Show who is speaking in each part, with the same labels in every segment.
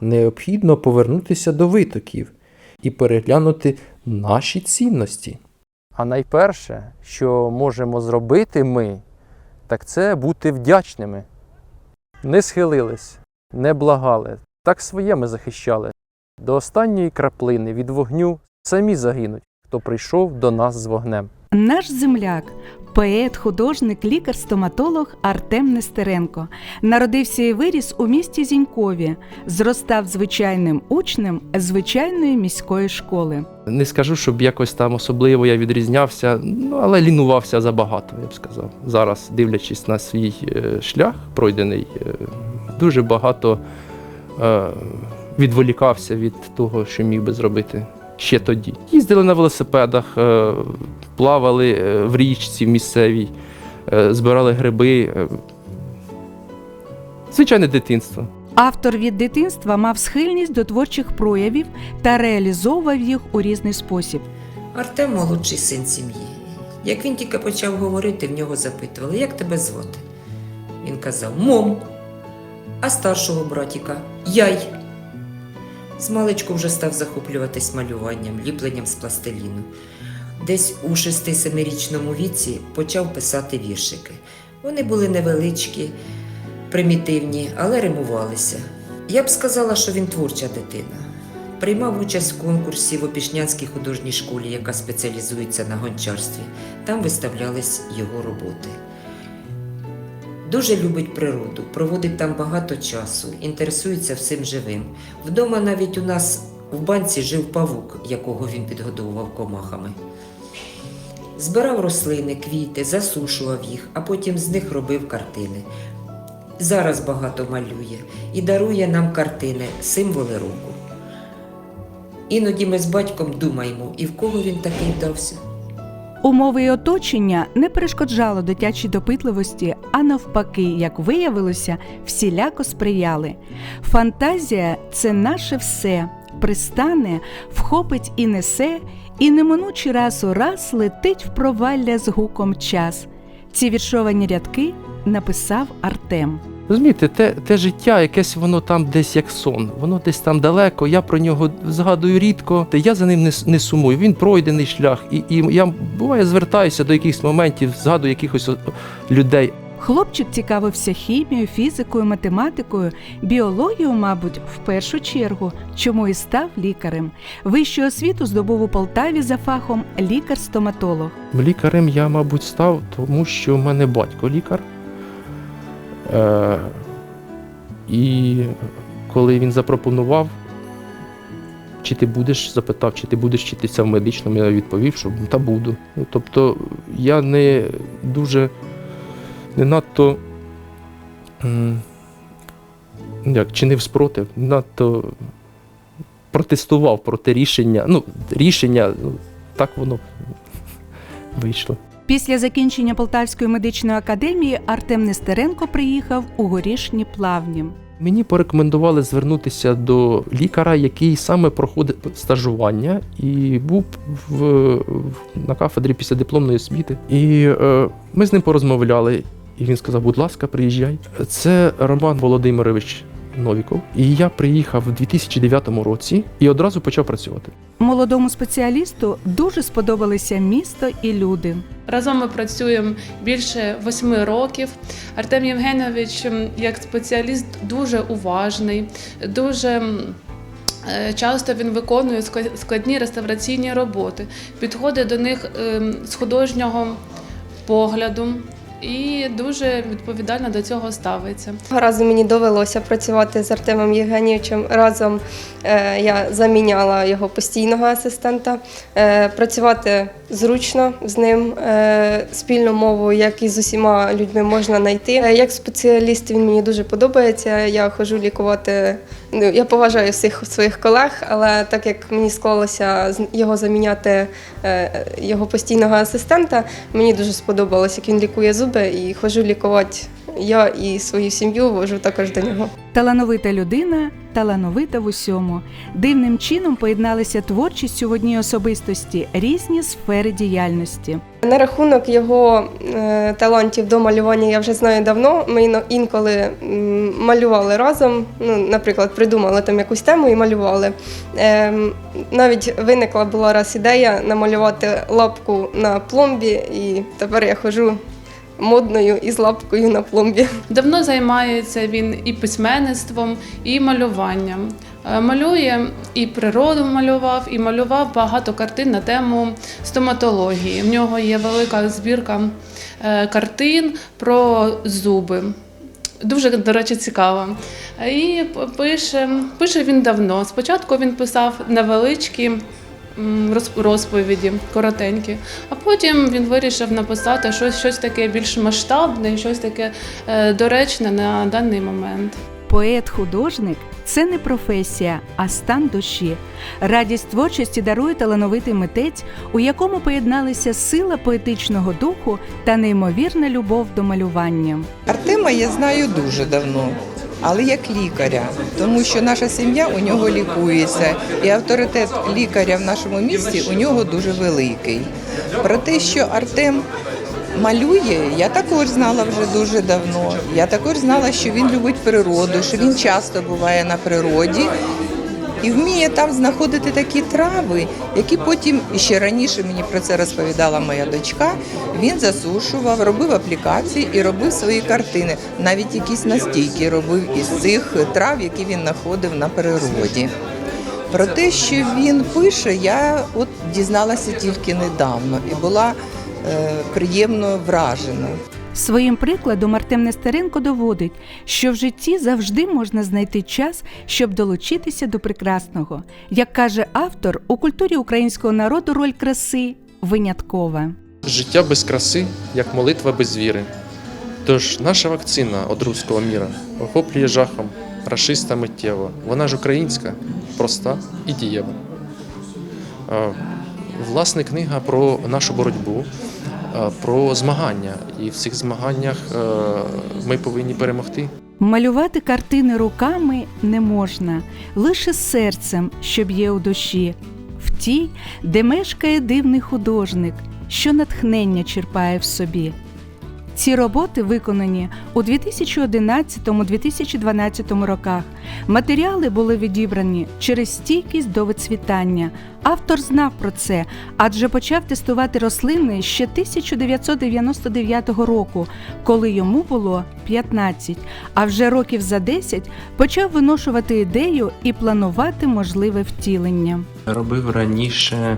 Speaker 1: Необхідно повернутися до витоків і переглянути наші цінності. А найперше, що можемо зробити ми, так це бути вдячними. Не схилились, не благали, так своє ми захищали. До останньої краплини від вогню самі загинуть, хто прийшов до нас з вогнем.
Speaker 2: Наш земляк, поет, художник, лікар-стоматолог Артем Нестеренко народився і виріс у місті Зінькові, зростав звичайним учнем звичайної міської школи.
Speaker 1: Не скажу, щоб якось там особливо я відрізнявся, ну але лінувався забагато, я б сказав. Зараз, дивлячись на свій е, шлях пройдений, е, дуже багато е, відволікався від того, що міг би зробити ще тоді. Їздили на велосипедах, е, плавали е, в річці місцевій, е, збирали гриби. Звичайне дитинство.
Speaker 2: Автор від дитинства мав схильність до творчих проявів та реалізовував їх у різний спосіб.
Speaker 3: Артем молодший син сім'ї. Як він тільки почав говорити, в нього запитували, як тебе звати? Він казав Мом, а старшого братіка Яй. Змалечку вже став захоплюватись малюванням, ліпленням з пластиліну. Десь у шести-семирічному віці почав писати віршики. Вони були невеличкі, примітивні, але римувалися. Я б сказала, що він творча дитина. Приймав участь в конкурсі в Опішнянській художній школі, яка спеціалізується на гончарстві. Там виставлялись його роботи. Дуже любить природу, проводить там багато часу, інтересується всім живим. Вдома навіть у нас в банці жив павук, якого він підгодовував комахами. Збирав рослини, квіти, засушував їх, а потім з них робив картини. Зараз багато малює і дарує нам картини, символи року. Іноді ми з батьком думаємо, і в кого він такий вдався.
Speaker 2: Умови і оточення не перешкоджало дитячій допитливості, а навпаки, як виявилося, всіляко сприяли. Фантазія це наше все, пристане, вхопить і несе, і неминучий раз у раз летить в провалля з гуком час. Ці віршовані рядки написав Артем.
Speaker 1: Розумієте, те, те життя, якесь воно там десь як сон, воно десь там далеко, я про нього згадую рідко, та я за ним не, не сумую. Він пройдений шлях. І, і я буває звертаюся до якихось моментів, згадую якихось людей.
Speaker 2: Хлопчик цікавився хімією, фізикою, математикою, біологією, мабуть, в першу чергу, чому і став лікарем. Вищу освіту здобув у Полтаві за фахом лікар-стоматолог.
Speaker 1: Лікарем я, мабуть, став, тому що в мене батько лікар. Е, і коли він запропонував, чи ти будеш, запитав, чи ти будеш вчитися в медичному, я відповів, що та буду. Ну, тобто я не дуже не надто як, чинив спротив, надто протестував проти рішення. Ну, рішення, ну, так воно вийшло.
Speaker 2: Після закінчення Полтавської медичної академії Артем Нестеренко приїхав у горішні плавні.
Speaker 1: Мені порекомендували звернутися до лікаря, який саме проходить стажування і був в, в- на кафедрі післядипломної освіти. І е, ми з ним порозмовляли, і він сказав: будь ласка, приїжджай. Це Роман Володимирович Новіков. І я приїхав у 2009 році і одразу почав працювати.
Speaker 2: Молодому спеціалісту дуже сподобалися місто і люди.
Speaker 4: Разом ми працюємо більше восьми років. Артем Євгенович, як спеціаліст, дуже уважний, дуже е, часто він виконує складні реставраційні роботи, підходить до них ем, з художнього погляду і дуже відповідально до цього ставиться.
Speaker 5: Разу мені довелося працювати з Артемом Євгенійовичем. Разом е, я заміняла його постійного асистента. Е, працювати зручно з ним, е, спільну мову, як і з усіма людьми можна знайти. Як спеціаліст він мені дуже подобається. Я ходжу лікувати. Ну, я поважаю всіх своїх колег, але так як мені склалося його заміняти е, його постійного асистента, мені дуже сподобалось, як він лікує зуби і хожу лікувати я і свою сім'ю вожу також до нього.
Speaker 2: Талановита людина, талановита в усьому. Дивним чином поєдналися творчістю в одній особистості різні сфери діяльності.
Speaker 5: На рахунок його е, талантів до малювання я вже знаю давно. Ми інколи малювали разом. Ну, наприклад, придумали там якусь тему і малювали. Ем, навіть виникла була раз ідея намалювати лапку на пломбі, і тепер я ходжу модною із лапкою на пломбі.
Speaker 4: Давно займається він і письменництвом, і малюванням. Е, Малює і природу малював, і малював багато картин на тему стоматології. В нього є велика збірка е, картин про зуби. Дуже, до речі, цікаво. І пише, пише він давно. Спочатку він писав невеличкі розповіді, коротенькі, а потім він вирішив написати щось, щось таке більш масштабне, щось таке е, доречне на даний момент.
Speaker 2: Поет-художник це не професія, а стан душі. Радість творчості дарує талановитий митець, у якому поєдналися сила поетичного духу та неймовірна любов до малювання.
Speaker 6: Артема я знаю дуже давно, але як лікаря, тому що наша сім'я у нього лікується, і авторитет лікаря в нашому місті у нього дуже великий. Про те, що Артем малює, я також знала вже дуже давно. Я також знала, що він любить природу, що він часто буває на природі. І вміє там знаходити такі трави, які потім ще раніше мені про це розповідала моя дочка. Він засушував, робив аплікації і робив свої картини. Навіть якісь настійки робив із цих трав, які він знаходив на природі. Про те, що він пише, я от дізналася тільки недавно і була е, приємно вражена.
Speaker 2: Своїм прикладом Артем Нестеренко доводить, що в житті завжди можна знайти час, щоб долучитися до прекрасного. Як каже автор, у культурі українського народу роль краси виняткова.
Speaker 1: Життя без краси, як молитва без віри. Тож наша вакцина від руського міра охоплює жахом, рашиста миттєво. Вона ж українська, проста і дієва. Е, Власне, книга про нашу боротьбу, про змагання. І в цих змаганнях е, ми повинні перемогти.
Speaker 2: Малювати картини руками не можна, лише серцем, що б'є у душі, в тій, де мешкає дивний художник, що натхнення черпає в собі. Ці роботи виконані у 2011-2012 роках. Матеріали були відібрані через стійкість до вицвітання. Автор знав про це, адже почав тестувати рослини ще 1999 року, коли йому було 15, а вже років за 10 почав виношувати ідею і планувати можливе втілення.
Speaker 1: робив раніше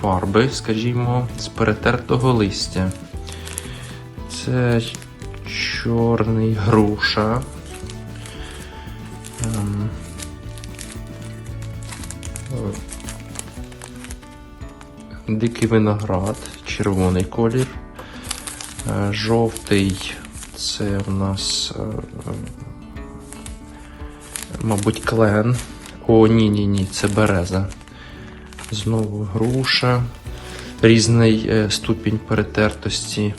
Speaker 1: фарби, скажімо, з перетертого листя. Це чорний груша. Ем, Дикий виноград, червоний колір. Е, Жовтий це в нас е, мабуть, клен. О, ні, ні, ні, це береза. Знову груша. Різний е, ступінь перетертості.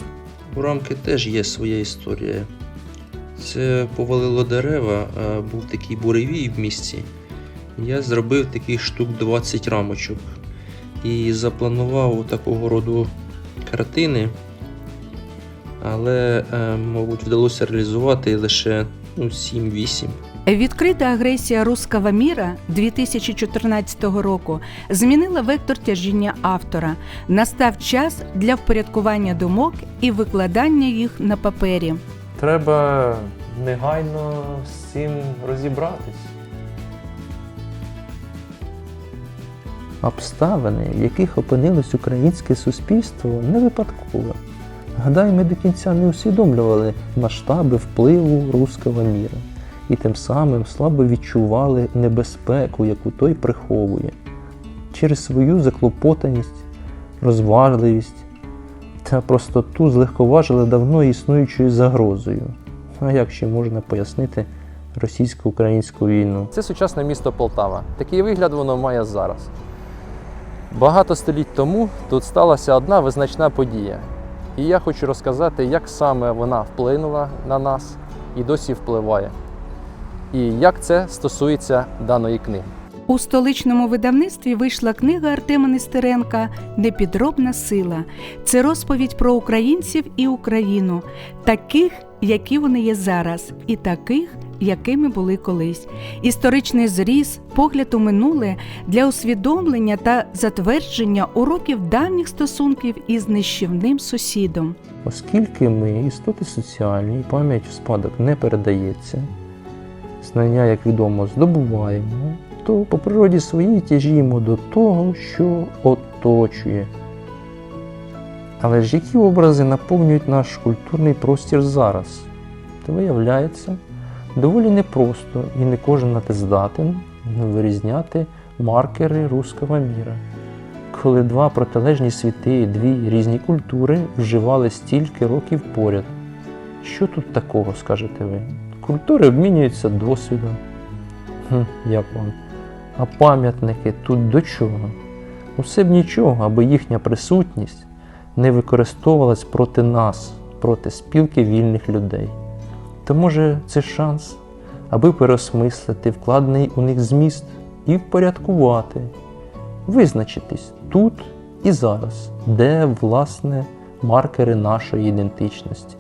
Speaker 1: У рамки теж є своя історія. Це повалило дерева, був такий буревій в місті. Я зробив таких штук 20 рамочок. І запланував такого роду картини. Але, е, мабуть, вдалося реалізувати лише ну, 7-8.
Speaker 2: Відкрита агресія руского міра 2014 року змінила вектор тяжіння автора. Настав час для впорядкування думок і викладання їх на папері.
Speaker 7: Треба негайно з цим розібратись.
Speaker 8: Обставини, в яких опинилось українське суспільство, не випадково. Гадаю, ми до кінця не усвідомлювали масштаби впливу руського міра і тим самим слабо відчували небезпеку, яку той приховує, через свою заклопотаність, розважливість та простоту злегковажили давно існуючою загрозою. А як ще можна пояснити російсько-українську війну?
Speaker 7: Це сучасне місто Полтава. Такий вигляд воно має зараз. Багато століть тому тут сталася одна визначна подія. І я хочу розказати, як саме вона вплинула на нас і досі впливає. І як це стосується даної книги.
Speaker 2: У столичному видавництві вийшла книга Артема Нестеренка Непідробна сила. Це розповідь про українців і Україну, таких, які вони є зараз, і таких, якими були колись. Історичний зріз, погляд у минуле для усвідомлення та затвердження уроків давніх стосунків із нищівним сусідом.
Speaker 8: Оскільки ми істоти соціальні, пам'ять в спадок не передається, знання, як відомо, здобуваємо, то по природі своїй тяжіємо до того, що оточує. Але ж які образи наповнюють наш культурний простір зараз? То виявляється, доволі непросто і не кожен на те здатен вирізняти маркери руського міра. Коли два протилежні світи, дві різні культури вживали стільки років поряд. Що тут такого, скажете ви? Культури обмінюються досвідом. Хм, як вам? А пам'ятники тут до чого? Усе б нічого, аби їхня присутність не використовувалась проти нас, проти спілки вільних людей. То може це шанс, аби переосмислити вкладений у них зміст і впорядкувати, визначитись тут і зараз, де власне маркери нашої ідентичності,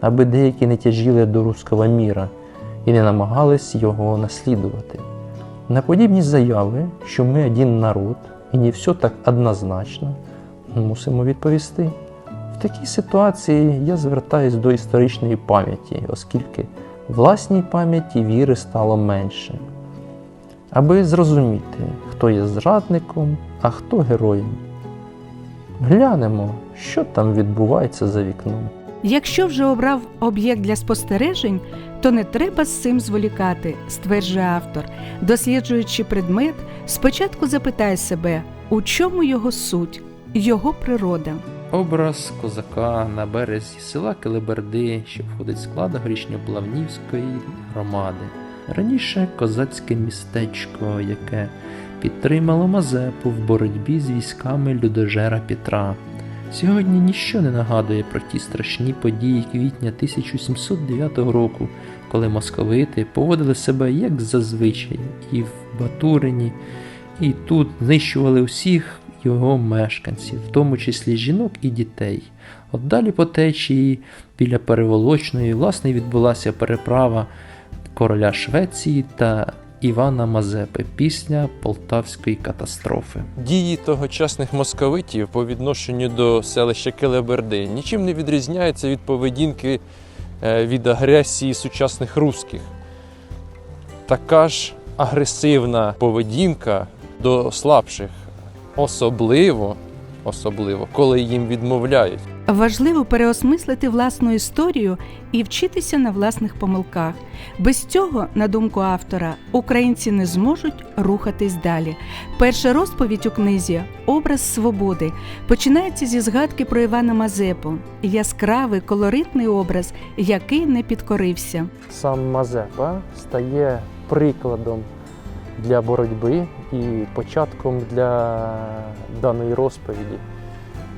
Speaker 8: аби деякі не тяжіли до руського міра і не намагались його наслідувати. На подібні заяви, що ми один народ і не все так однозначно, мусимо відповісти. В такій ситуації я звертаюсь до історичної пам'яті, оскільки власній пам'яті віри стало менше. Аби зрозуміти, хто є зрадником, а хто героєм. Глянемо, що там відбувається за вікном.
Speaker 2: Якщо вже обрав об'єкт для спостережень, то не треба з цим зволікати, стверджує автор. Досліджуючи предмет, спочатку запитай себе, у чому його суть, його природа.
Speaker 1: Образ козака на березі села Келеберди, що входить в склад Горішньоплавнівської громади. Раніше козацьке містечко, яке підтримало Мазепу в боротьбі з військами людожера Петра. Сьогодні ніщо не нагадує про ті страшні події квітня 1709 року, коли московити поводили себе як зазвичай і в Батурині, і тут знищували усіх його мешканців, в тому числі жінок і дітей. От далі по течії біля переволочної власне відбулася переправа короля Швеції та Івана Мазепи після Полтавської катастрофи.
Speaker 7: Дії тогочасних московитів по відношенню до селища Келеберди нічим не відрізняються від поведінки е, від агресії сучасних русських. Така ж агресивна поведінка до слабших, особливо, особливо, коли їм відмовляють.
Speaker 2: Важливо переосмислити власну історію і вчитися на власних помилках. Без цього, на думку автора, українці не зможуть рухатись далі. Перша розповідь у книзі Образ свободи починається зі згадки про Івана Мазепу, яскравий колоритний образ, який не підкорився.
Speaker 1: Сам Мазепа стає прикладом для боротьби і початком для даної розповіді.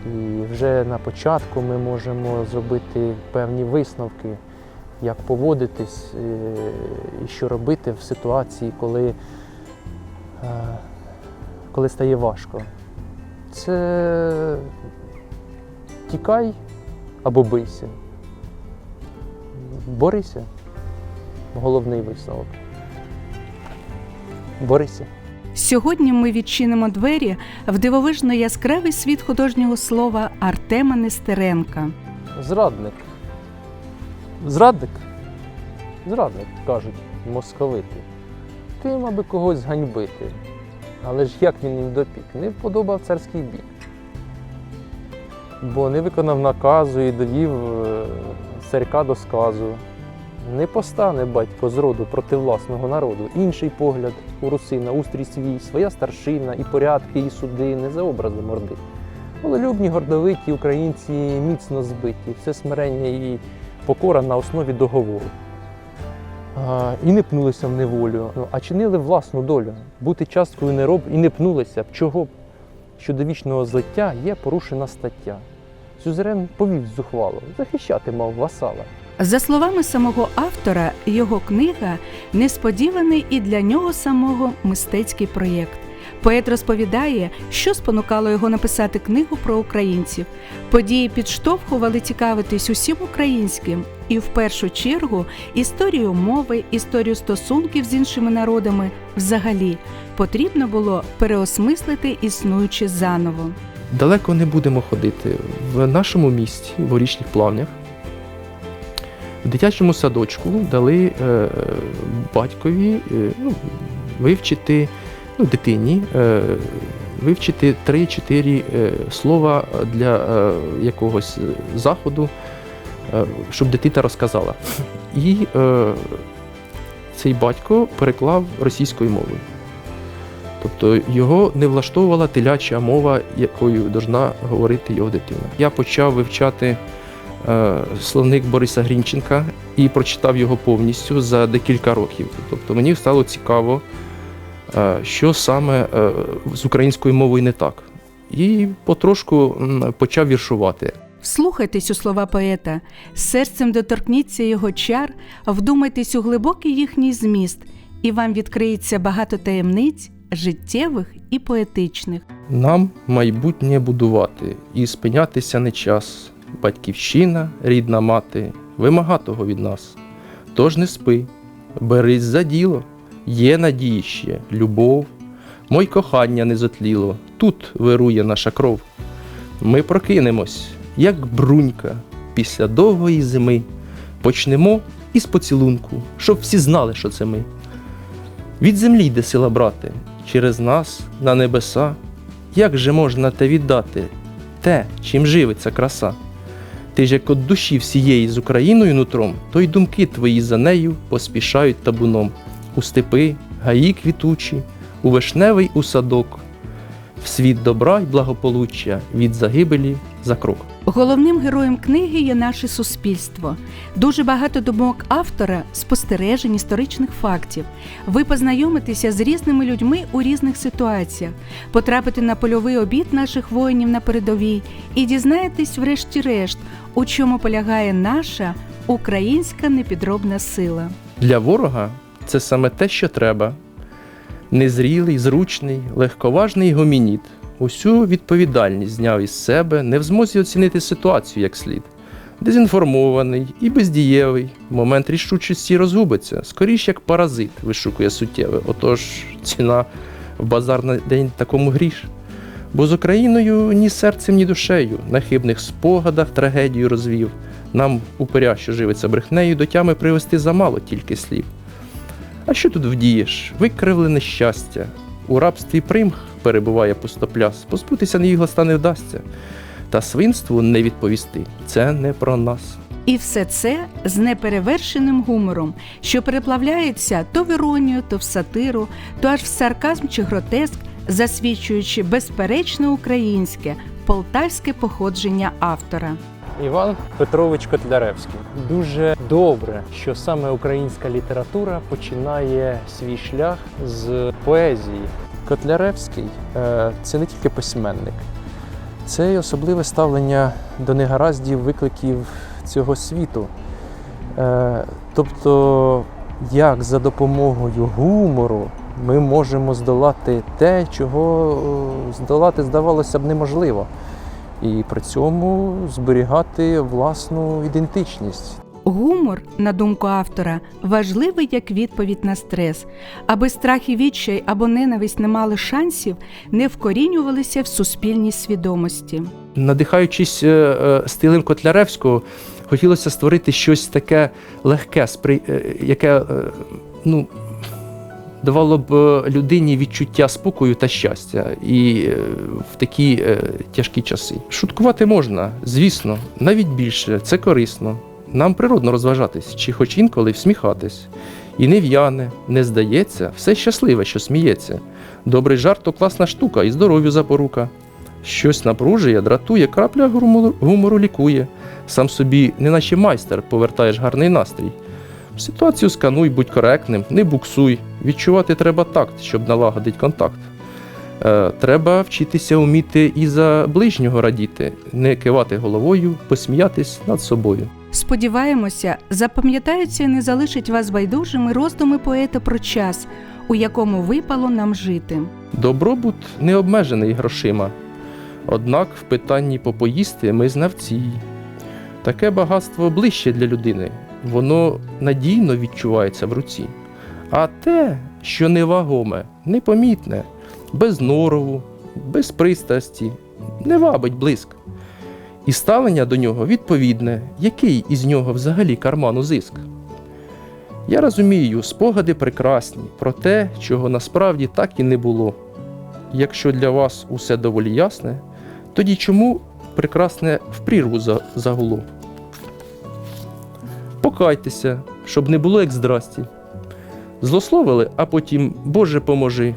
Speaker 1: І вже на початку ми можемо зробити певні висновки, як поводитись е, і що робити в ситуації, коли, е, коли стає важко. Це тікай або бийся. Борися. Головний висновок. Борися.
Speaker 2: Сьогодні ми відчинимо двері в дивовижно яскравий світ художнього слова Артема Нестеренка.
Speaker 7: Зрадник. Зрадник. Зрадник, кажуть московити. Тим, аби когось зганьбити. Але ж як він їм допік? Не вподобав царський бій. Бо не виконав наказу і довів е, царька до сказу. Не постане батько з роду проти власного народу. Інший погляд у русина, устрій свій, своя старшина, і порядки, і суди, не за образом орди. Волелюбні, гордовиті українці міцно збиті, все смирення і покора на основі договору. А, і не пнулися в неволю, ну, а чинили власну долю. Бути часткою не роб і не пнулися. Чого б? Що до вічного злиття є порушена стаття. Сюзерен повів зухвало, захищати мав васала.
Speaker 2: За словами самого автора, його книга несподіваний і для нього самого мистецький проєкт. Поет розповідає, що спонукало його написати книгу про українців. Події підштовхували цікавитись усім українським, і в першу чергу історію мови, історію стосунків з іншими народами взагалі потрібно було переосмислити існуюче заново.
Speaker 1: Далеко не будемо ходити. В нашому місті, в горішніх плавнях, в дитячому садочку дали е, батькові е, ну, вивчити ну, дитині, е, вивчити 3-4 е, слова для е, якогось заходу, е, щоб дитина розказала. І е, цей батько переклав російською мовою. Тобто його не влаштовувала теляча мова, якою должна говорити його дитина. Я почав вивчати словник Бориса Грінченка і прочитав його повністю за декілька років. Тобто мені стало цікаво, е, що саме е, з українською мовою не так. І потрошку почав віршувати.
Speaker 2: Вслухайтесь у слова поета, серцем доторкніться його чар, вдумайтесь у глибокий їхній зміст, і вам відкриється багато таємниць життєвих і поетичних.
Speaker 1: Нам майбутнє будувати і спинятися не час. Батьківщина, рідна мати, вимага того від нас. Тож не спи, берись за діло, є надії ще, любов, мой кохання не зотліло, тут вирує наша кров. Ми прокинемось, як брунька, після довгої зими. Почнемо із поцілунку, щоб всі знали, що це ми. Від землі йде сила брати, через нас на небеса. Як же можна те віддати, те, чим живиться краса? Ти ж як от душі всієї з Україною нутром, то й думки твої за нею поспішають табуном у степи, гаї квітучі, у вишневий у садок, в світ добра й благополуччя від загибелі за крок.
Speaker 2: Головним героєм книги є наше суспільство. Дуже багато думок автора, спостережень, історичних фактів. Ви познайомитеся з різними людьми у різних ситуаціях, потрапите на польовий обід наших воїнів на передовій і дізнаєтесь, врешті-решт, у чому полягає наша українська непідробна сила.
Speaker 1: Для ворога це саме те, що треба. Незрілий, зручний, легковажний гомініт. Усю відповідальність зняв із себе, не в змозі оцінити ситуацію як слід. Дезінформований і бездієвий, момент рішучості розгубиться, скоріш як паразит вишукує суттєве. Отож, ціна в базарний день такому гріш. Бо з Україною ні серцем, ні душею, на хибних спогадах трагедію розвів. Нам упиря, що живиться брехнею, до тями привести замало тільки слів. А що тут вдієш? Викривлене щастя. У рабстві примх перебуває пустопляс, позбутися не вдасться. Та свинству не відповісти це не про нас.
Speaker 2: І все це з неперевершеним гумором, що переплавляється то в іронію, то в сатиру, то аж в сарказм чи гротеск, засвідчуючи безперечне українське полтавське походження автора.
Speaker 7: Іван Петрович Котляревський. Дуже добре, що саме українська література починає свій шлях з поезії. Котляревський е, це не тільки письменник, це й особливе ставлення до негараздів, викликів цього світу. Е, Тобто, як за допомогою гумору ми можемо здолати те, чого е, здолати, здавалося б, неможливо і при цьому зберігати власну ідентичність.
Speaker 2: Гумор, на думку автора, важливий як відповідь на стрес, аби страх і відчай або ненависть не мали шансів, не вкорінювалися в суспільній свідомості.
Speaker 1: Надихаючись е, е, стилем Котляревського, хотілося створити щось таке легке, спри... е, яке е, ну, давало б е, людині відчуття спокою та щастя і е, в такі е, тяжкі часи. Шуткувати можна, звісно, навіть більше, це корисно. Нам природно розважатись, чи хоч інколи всміхатись. І не в'яне, не здається, все щасливе, що сміється. Добрий жарт то класна штука і здоров'ю запорука. Щось напружує, дратує, крапля гумору, лікує. Сам собі, неначе майстер, повертаєш гарний настрій. Ситуацію скануй, будь коректним, не буксуй. Відчувати треба такт, щоб налагодити контакт. Е, треба вчитися вміти і за ближнього радіти, не кивати головою, посміятись над собою.
Speaker 2: Сподіваємося, запам'ятаються і не залишить вас байдужими роздуми поета про час, у якому випало нам жити.
Speaker 1: Добробут не обмежений грошима. Однак в питанні попоїсти ми знавці. Таке багатство ближче для людини, воно надійно відчувається в руці. А те, що невагоме, непомітне, без норову, без пристрасті, не вабить блиск. І ставлення до нього відповідне, який із нього взагалі карману зиск. Я розумію, спогади прекрасні про те, чого насправді так і не було. Якщо для вас усе доволі ясне, тоді чому прекрасне в прірву за- загуло? Покайтеся, щоб не було як здрасті. Злословили, а потім, Боже поможи,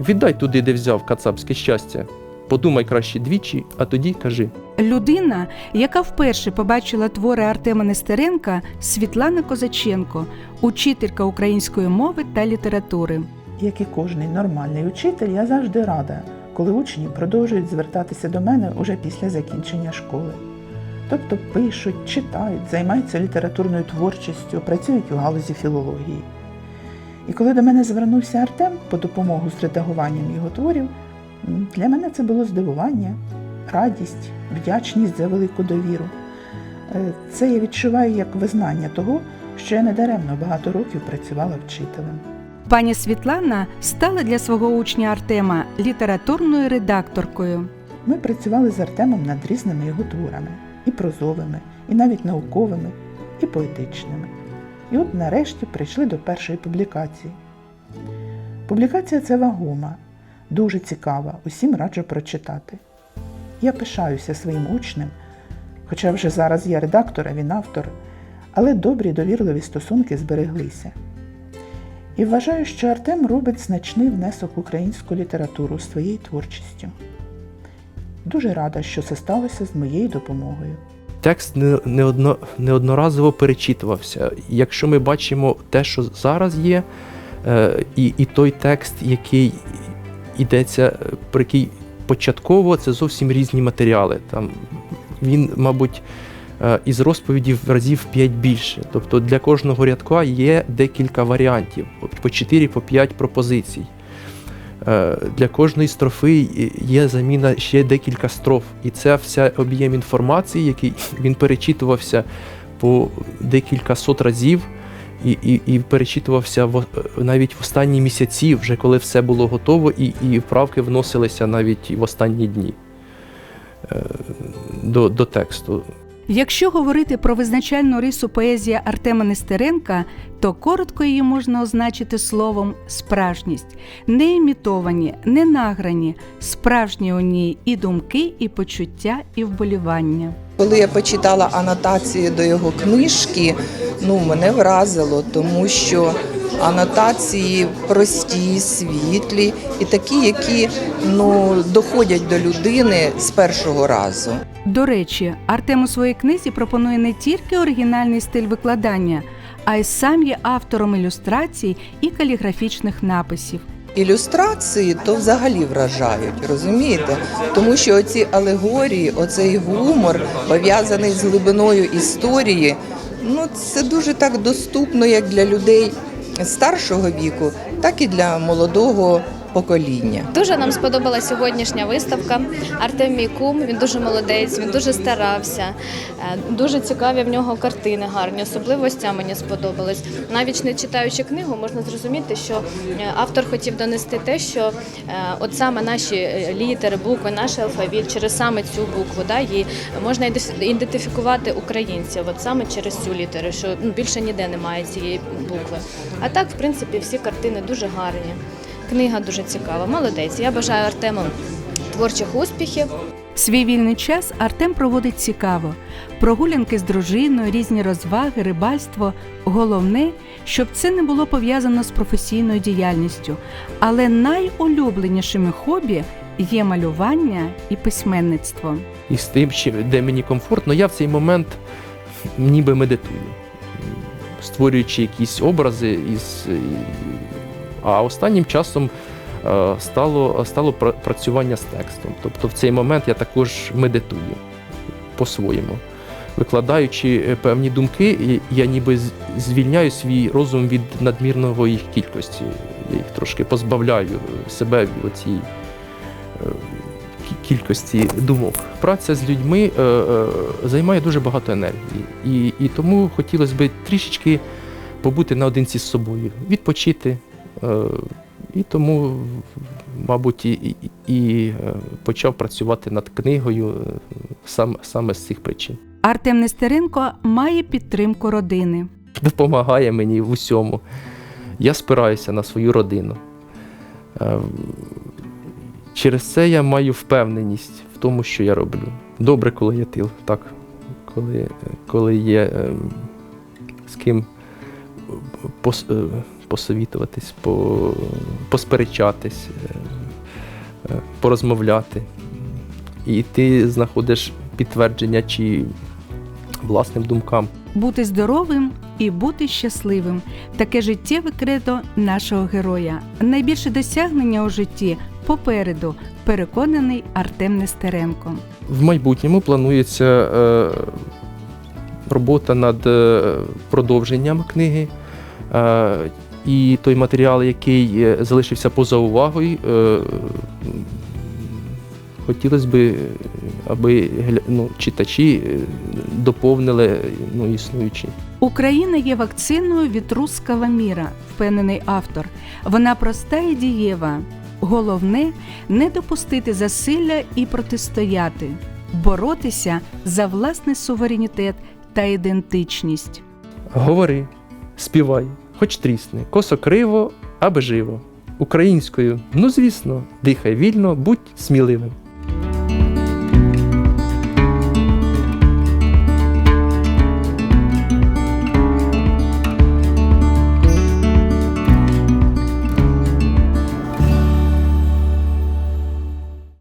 Speaker 1: віддай туди, де взяв кацапське щастя. Подумай краще двічі, а тоді кажи.
Speaker 2: Людина, яка вперше побачила твори Артема Нестеренка, Світлана Козаченко, учителька української мови та літератури.
Speaker 9: Як і кожний нормальний учитель, я завжди рада, коли учні продовжують звертатися до мене уже після закінчення школи. Тобто пишуть, читають, займаються літературною творчістю, працюють у галузі філології. І коли до мене звернувся Артем по допомогу з редагуванням його творів, для мене це було здивування, радість, вдячність за велику довіру. Е, Це я відчуваю як визнання того, що я недаремно багато років працювала вчителем.
Speaker 2: Пані Світлана стала для свого учня Артема літературною редакторкою.
Speaker 9: Ми працювали з Артемом над різними його творами, і прозовими, і навіть науковими, і поетичними. І от нарешті прийшли до першої публікації. Публікація це вагома, дуже цікава, усім раджу прочитати. Я пишаюся своїм учнем, хоча вже зараз я редактор, а він автор, але добрі довірливі стосунки збереглися. І вважаю, що Артем робить значний внесок в українську літературу своєю творчістю. Дуже рада, що це сталося з моєю допомогою.
Speaker 1: Текст не- неодно, неодноразово перечитувався. Якщо ми бачимо те, що зараз є, е, і, і той текст, який йдеться, е, про який початково, це зовсім різні матеріали. Там він, мабуть, е, із розповідів в разів 5 більше. Тобто для кожного рядка є декілька варіантів, по 4 по 5 пропозицій. Е, Для кожної строфи є заміна ще декілька строф, і це вся об'єм інформації, який він перечитувався по декілька сот разів, і, і, і перечитувався в, навіть в останні місяці, вже коли все було готово, і, і вправки вносилися навіть в останні дні е, до, до тексту.
Speaker 2: Якщо говорити про визначальну рису поезії Артема Нестеренка, то коротко її можна означити словом справжність, не імітовані, не награні, справжні у ній і думки, і почуття, і вболівання.
Speaker 6: Коли я почитала анотації до його книжки, ну мене вразило, тому що анотації прості, світлі і такі, які ну доходять до людини з першого разу.
Speaker 2: До речі, Артем у своїй книзі пропонує не тільки оригінальний стиль викладання, а й сам є автором ілюстрацій і каліграфічних написів.
Speaker 6: Ілюстрації то взагалі вражають, розумієте? Тому що оці алегорії, оцей гумор пов'язаний з глибиною історії, ну це дуже так доступно як для людей старшого віку, так і для молодого покоління.
Speaker 10: Дуже нам сподобалася сьогоднішня виставка. Артем мій кум, він дуже молодець, він дуже старався. Е, Дуже цікаві в нього картини гарні, особливостя мені сподобалось. Навіть не читаючи книгу, можна зрозуміти, що е, автор хотів донести те, що е, от саме наші літери, букви, наш алфавіт, через саме цю букву, да, її можна ідентифікувати українців, от саме через цю літеру, що ну, більше ніде немає цієї букви. А так, в принципі, всі картини дуже гарні. Книга дуже цікава. Молодець. Я бажаю Артему творчих успіхів.
Speaker 2: Свій вільний час Артем проводить цікаво. Прогулянки з дружиною, різні розваги, рибальство. Головне, щоб це не було пов'язано з професійною діяльністю. Але найулюбленішими хобі є малювання і письменництво.
Speaker 1: І з тим, де мені комфортно, я в цей момент ніби медитую, створюючи якісь образи із. А останнім часом е, стало, стало працювання з текстом. Тобто в цей момент я також медитую по-своєму. Викладаючи е, певні думки, я ніби звільняю свій розум від надмірного їх кількості. Я їх трошки позбавляю себе від кількості думок. Праця з людьми е, е, займає дуже багато енергії. І, і тому хотілося б трішечки побути наодинці з собою, відпочити. Е, і тому, мабуть, і, і, і е, почав працювати над книгою е, сам, саме з цих причин.
Speaker 2: Артем Нестеренко має підтримку родини.
Speaker 1: допомагає мені в усьому. Я спираюся на свою родину. Через це я маю впевненість в тому, що я роблю. Добре, коли є тил, так. Коли, коли є з ким пос, посовітуватись, по, посперечатись, е, е, порозмовляти. І ти знаходиш підтвердження чи власним думкам.
Speaker 2: Бути здоровим і бути щасливим таке життєве кредо нашого героя. Найбільше досягнення у житті попереду, переконаний Артем Нестеренко.
Speaker 1: В майбутньому планується е, робота над е, продовженням книги. Е, і той матеріал, який е, залишився поза увагою, е, хотілося б, аби ну, читачі е, доповнили ну, існуючі.
Speaker 2: Україна є вакциною від руского міра, впевнений автор. Вона проста і дієва. Головне не допустити засилля і протистояти, боротися за власний суверенітет та ідентичність.
Speaker 1: Говори, співай, хоч трісни, косо криво, аби живо. Українською, ну звісно, дихай вільно, будь сміливим.